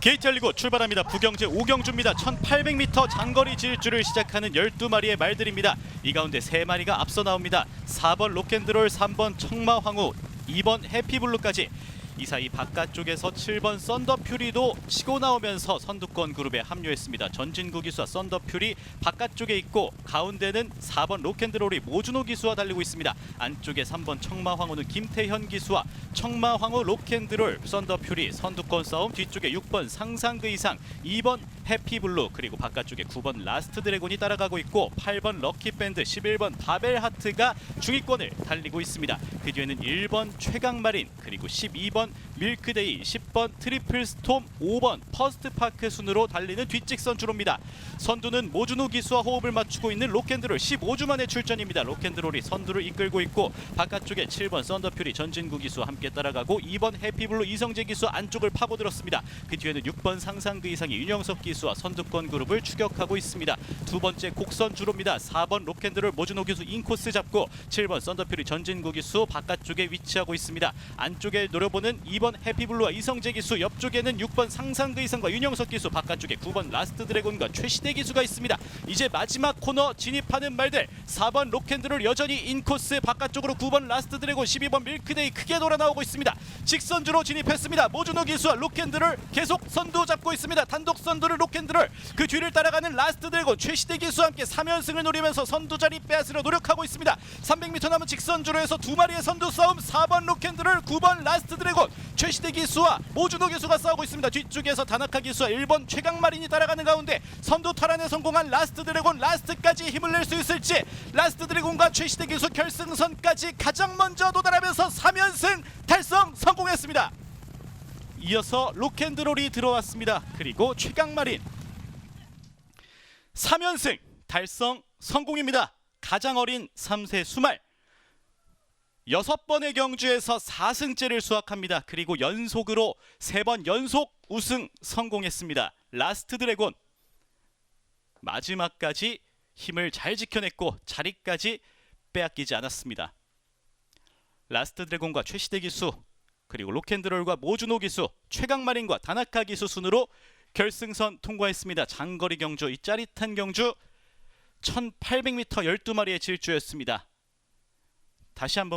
게이트 열리고 출발합니다. 부경제 오경주입니다. 1800m 장거리 질주를 시작하는 12마리의 말들입니다. 이 가운데 3마리가 앞서 나옵니다. 4번 로켄드롤, 3번 청마황우, 2번 해피블루까지 이 사이 바깥쪽에서 7번 썬더퓨리도 치고 나오면서 선두권 그룹에 합류했습니다. 전진구 기수와 썬더퓨리 바깥쪽에 있고 가운데는 4번 로켄드롤이 모준호 기수와 달리고 있습니다. 안쪽에 3번 청마황우는 김태현 기수와 청마황우 로켄드롤 썬더퓨리 선두권 싸움 뒤쪽에 6번 상상그 이상 2번 해피블루 그리고 바깥쪽에 9번 라스트 드래곤이 따라가고 있고 8번 럭키밴드 11번 바벨하트가 중위권을 달리고 있습니다. 그 뒤에는 1번 최강마린 그리고 12번 밀크데이 10번 트리플 스톰 5번 퍼스트파크 순으로 달리는 뒷직선 주로입니다. 선두는 모준호 기수와 호흡을 맞추고 있는 로켄드롤 15주 만의 출전입니다. 로켄드롤이 선두를 이끌고 있고 바깥쪽에 7번 썬더퓨리 전진구 기수와 함께 따라가고 2번 해피블루 이성재 기수 안쪽을 파고들었습니다. 그 뒤에는 6번 상상 그 이상의 윤영석 기수 와 선두권 그룹을 추격하고 있습니다. 두 번째 곡선 주로입니다. 4번 로켄드롤 모준호 기수 인코스 잡고 7번 썬더퓨리 전진구 기수 바깥쪽에 위치하고 있습니다. 안쪽에 노려보는 2번 해피블루와 이성재 기수 옆쪽에는 6번 상상 그 이상과 윤영석 기수 바깥쪽에 9번 라스트 드래곤과 최시대 기수가 있습니다. 이제 마지막 코너 진입하는 말들 4번 로켄드롤 여전히 인코스 바깥쪽으로 9번 라스트 드래곤 12번 밀크데이 크게 돌아 나오고 있습니다. 직선주로 진입했습니다. 모준호 기수와 로켄드롤 계속 선두 잡고 있습니다. 단독 선두를 로 켄드롤 그 뒤를 따라가는 라스트 드래곤 최시대 기수와 함께 3연승을 노리면서 선두 자리 빼앗으려 노력하고 있습니다. 300m 남은 직선 주로 해서 두 마리의 선두 싸움 4번 로켄드롤 9번 라스트 드래곤 최시대 기수와 모준호 기수가 싸우고 있습니다. 뒤쪽에서 다나카 기수와 1번 최강마린이 따라가는 가운데 선두 탈환에 성공한 라스트 드래곤 라스트까지 힘을 낼 수 있을지 라스트 드래곤과 최시대 기수 결승선까지 가장 먼저 도달하면서 3연승 달성 성공했습니다. 이어서 로켄드롤이 들어왔습니다. 그리고 최강마린 3연승 달성 성공입니다. 가장 어린 3세 수말 여섯 번의 경주에서 4승째를 수확합니다. 그리고 연속으로 세 번 연속 우승 성공했습니다. 라스트 드래곤 마지막까지 힘을 잘 지켜냈고 자리까지 빼앗기지 않았습니다. 라스트 드래곤과 최시대 기수 그리고 로켄드롤과 모준호 기수 최강마린과 다나카 기수 순으로 결승선 통과했습니다. 장거리 경주 이 짜릿한 경주 1800m 12마리의 질주였습니다. 다시 한번